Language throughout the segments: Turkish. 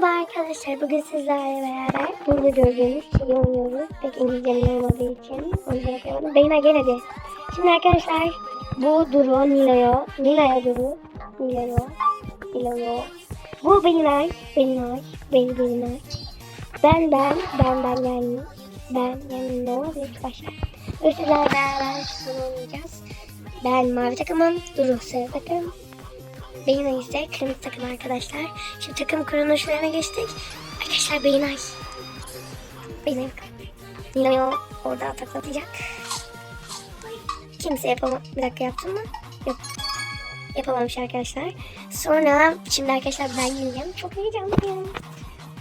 Merhaba arkadaşlar. Bugün sizlerle beraber burada gördüğünüz şeyi oynuyoruz. Pek İngilizcem olmadığı için o yüzden yapamadım. Beyna gel. Şimdi arkadaşlar bu Duru, Nilo'ya, Nilo'ya Duru, Nilo'ya, Nilo'ya. Bu Belinay, Belinay, Beni Belinay. Ben, ben, ben, ben yani, ben oluyor ki başka? Ve sizlerle beraber şunu oynayacağız. Ben mavi takımım, Duru sarı takım. Beynay ise kırmızı takım arkadaşlar. Şimdi takım kronolojilerine geçtik. Arkadaşlar Beynay. Beynay bakın. Nilo'yu orada ataklatacak. Kimse yapamam. Bir dakika yaptım mı? Yok. Yapamamış arkadaşlar. Sonra şimdi arkadaşlar ben yeneceğim. Çok heyecanlıyım.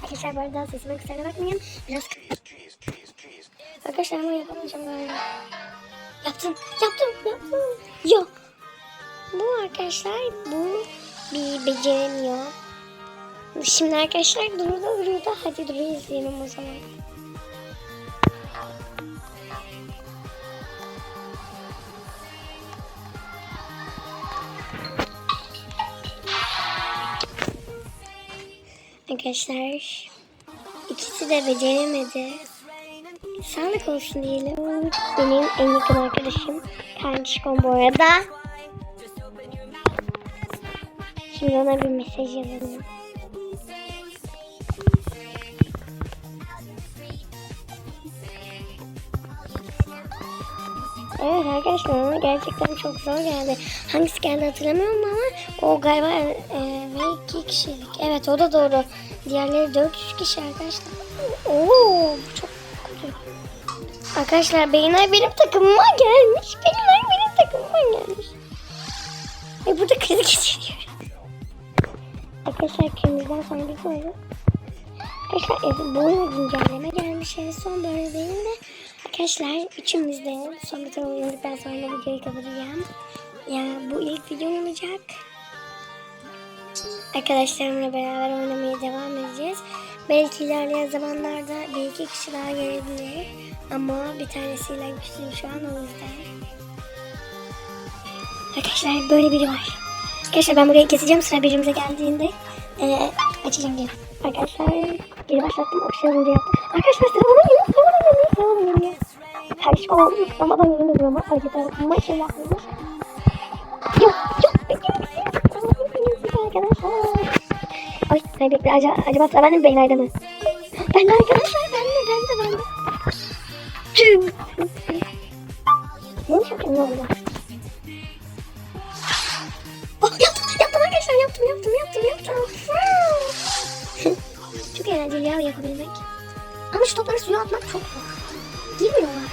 Arkadaşlar bu arada sesime kusura bakmayın. Biraz Arkadaşlar ama yapamayacağım galiba. Yaptım. Yaptım. Yaptım. Yok. Arkadaşlar bu bir beceremiyor. Şimdi arkadaşlar Duru da Duru da hadi Duru'yu izleyelim o zaman. Arkadaşlar ikisi de beceremedi. Sağlık olsun diyelim. Benim en yakın arkadaşım Kançkom bu arada. Şimdi ona bir mesaj yazalım. Evet arkadaşlar ona gerçekten çok zor geldi. Hangisi geldi hatırlamıyorum ama o galiba e, ve iki kişilik. Evet o da doğru. Diğerleri 400 kişi arkadaşlar. Oo çok kötü. Arkadaşlar Beynay benim takımıma gelmiş. Beynay benim takımıma gelmiş. E burada kriz geçiriyor. Arkadaşlar kırmızıdan sonra bir koydum. Arkadaşlar bu oyuna güncelleme gelmiş en son böyle benim de. Arkadaşlar üçümüz de son bir tane oynadıktan sonra videoyu kapatacağım. Yani bu ilk videom olacak. Arkadaşlarımla beraber oynamaya devam edeceğiz. Belki ilerleyen zamanlarda bir iki kişi daha gelebilir. Ama bir tanesiyle güçlüyüm şu an o yüzden. Arkadaşlar böyle biri var. Arkadaşlar ben burayı keseceğim sıra birimize geldiğinde ee, açacağım diye. Arkadaşlar geri başlattım okşayalım diye. Arkadaşlar sıra bana geliyor sıra bana geliyor sıra bana geliyor. Kardeşim ama tutamadan yemin ama acaba şey yapmış. Yok yok arkadaşlar. Ay hayır bekle acaba, acaba sıra bende mi Beynay'da mı? Ben de arkadaşlar ben de ben de ben de. Tüm. Ne yapayım ne oldu? Yaptım, yaptım, yaptım, yaptım. çok eğlenceli ya yapabilmek. Ama şu topları suya atmak çok zor. Girmiyorlar.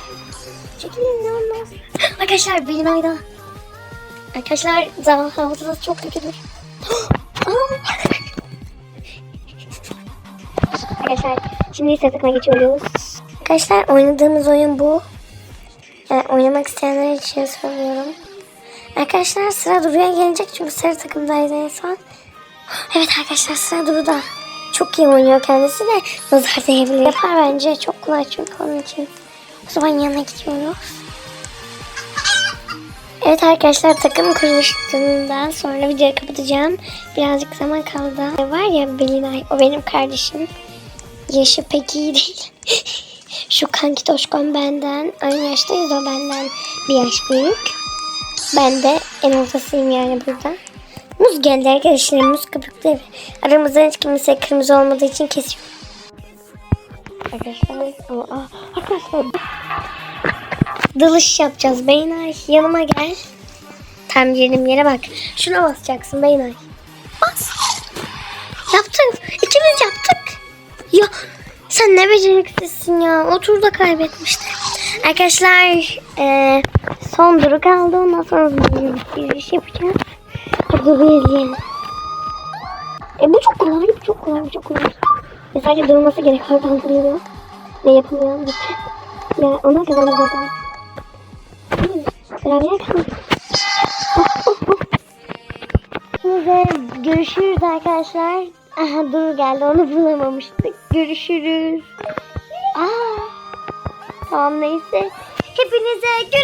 Çekilin ne olmaz. arkadaşlar benim ayda. Arkadaşlar zaman hafızası çok kötüdür. arkadaşlar şimdi ise takıma geçiyoruz. Arkadaşlar oynadığımız oyun bu. Yani oynamak isteyenler için söylüyorum. Arkadaşlar sıra Duru'ya gelecek çünkü sarı takımdaydı en son. Evet arkadaşlar sıra Duru'da. Çok iyi oynuyor kendisi de nazar değebilir. Yapar bence çok kolay çünkü onun için. O zaman yanına gidiyoruz. Evet arkadaşlar takım kuruluşundan sonra videoyu kapatacağım. Birazcık zaman kaldı. Var ya Belinay o benim kardeşim. Yaşı pek iyi değil. Şu kanki Toşkon benden aynı yaştayız o benden bir yaş büyük. Ben de en ortasıyım yani burada. Muz geldi arkadaşlar. Muz köpüklü. Aramızda hiç kimse kırmızı olmadığı için kesiyor. Arkadaşlar. Aa, arkadaşlar. Dalış yapacağız. Beynay yanıma gel. Tam yerim yere bak. Şuna basacaksın Beynay. Bas. Yaptık. İkimiz yaptık. Ya sen ne beceriksizsin ya. O turda kaybetmişti. Arkadaşlar e, son duru kaldı. Ondan sonra bir giriş yapacağız. Hadi bir izleyelim. E bu çok kolay, çok kolay, çok kolay. E, sadece durması gerek. Oradan duruyor. Ne yapılıyor? Gitti. Ya ona kazanır zaten. Sıra bir kaldı. Şimdi görüşürüz arkadaşlar. Aha dur geldi onu bulamamıştık. Görüşürüz. Aa, tamam neyse. Hepinize görüşürüz.